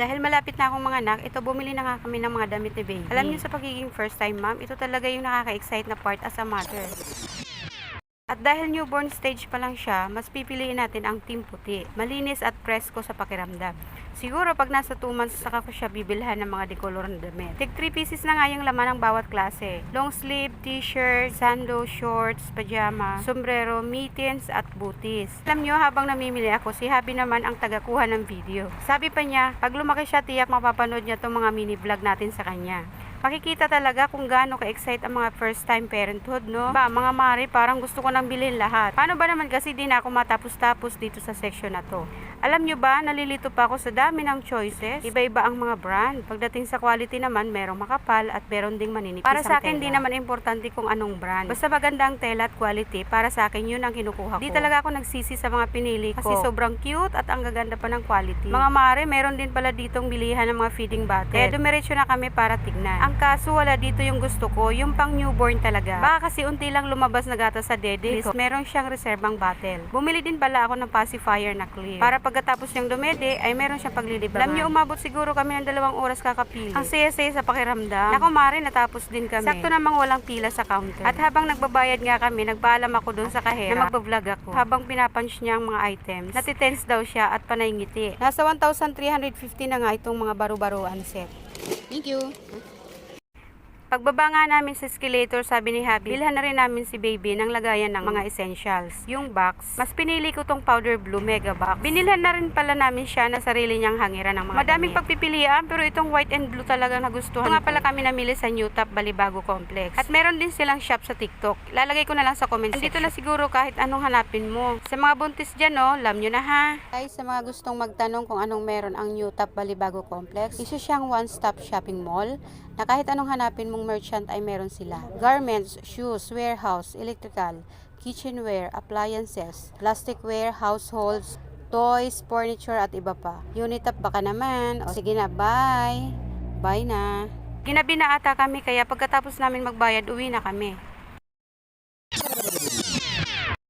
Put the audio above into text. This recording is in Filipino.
Dahil malapit na akong mga anak, ito bumili na nga kami ng mga damit ni baby. Alam niyo sa pagiging first time mom, ito talaga yung nakaka-excite na part as a mother. Dahil newborn stage pa lang siya, mas pipiliin natin ang team puti. Malinis at presko sa pakiramdam. Siguro pag nasa 2 months saka ko siya bibilhan ng mga decolor na damit. Tig 3 pieces na nga yung laman ng bawat klase. Long sleeve, t-shirt, sando, shorts, pajama, sombrero, mittens at booties. Alam nyo, habang namimili ako, si Habi naman ang tagakuha ng video. Sabi pa niya, pag lumaki siya, tiyak mapapanood niya itong mga mini vlog natin sa kanya. Makikita talaga kung gaano ka-excite ang mga first time parenthood, no? Ba, mga mari, parang gusto ko nang bilhin lahat. Paano ba naman kasi di na ako matapos-tapos dito sa section na to? Alam nyo ba, nalilito pa ako sa dami ng choices. Iba-iba ang mga brand. Pagdating sa quality naman, merong makapal at meron ding maninipis Para sa akin, tela. di naman importante kung anong brand. Basta maganda ang tela at quality, para sa akin yun ang kinukuha ko. Di talaga ako nagsisi sa mga pinili ko. Kasi sobrang cute at ang gaganda pa ng quality. Mga mare, meron din pala ditong bilihan ng mga feeding bottle. Kaya dumiretso na kami para tignan. Ang kaso wala dito yung gusto ko, yung pang newborn talaga. Baka kasi unti lang lumabas na gata sa dede ko. Meron siyang reserbang bottle. Bumili din pala ako ng pacifier na clear. Para pagkatapos niyang dumede, ay meron siyang paglilibangan. Alam niyo, umabot siguro kami ng dalawang oras kakapili. Ang saya-saya sa pakiramdam. Nako mare, natapos din kami. Sakto namang walang pila sa counter. At habang nagbabayad nga kami, nagpaalam ako doon sa kahera na magbablog ako. Habang pinapunch niya ang mga items, natitense daw siya at panay ngiti. Nasa 1,350 na nga itong mga baro-baroan set. Thank you. Pagbaba nga namin sa escalator, sabi ni Habi, bilhan na rin namin si baby ng lagayan ng mga essentials. Yung box, mas pinili ko tong powder blue mega box. Binilhan na rin pala namin siya na sarili niyang hangiran ng mga Madaming damit. pagpipilian, pero itong white and blue talaga nagustuhan Ito nga pala kami namili sa New Top Balibago Complex. At meron din silang shop sa TikTok. Lalagay ko na lang sa comment section. Dito na siguro kahit anong hanapin mo. Sa mga buntis dyan, no, alam nyo na ha. Ay, sa mga gustong magtanong kung anong meron ang New Top Balibago Complex, isa siyang one-stop shopping mall na kahit anong hanapin mong merchant ay meron sila. Garments, shoes, warehouse, electrical, kitchenware, appliances, plasticware, households, toys, furniture at iba pa. Unitap baka naman. O sige na, bye. Bye na. Ginabi na ata kami kaya pagkatapos namin magbayad, uwi na kami.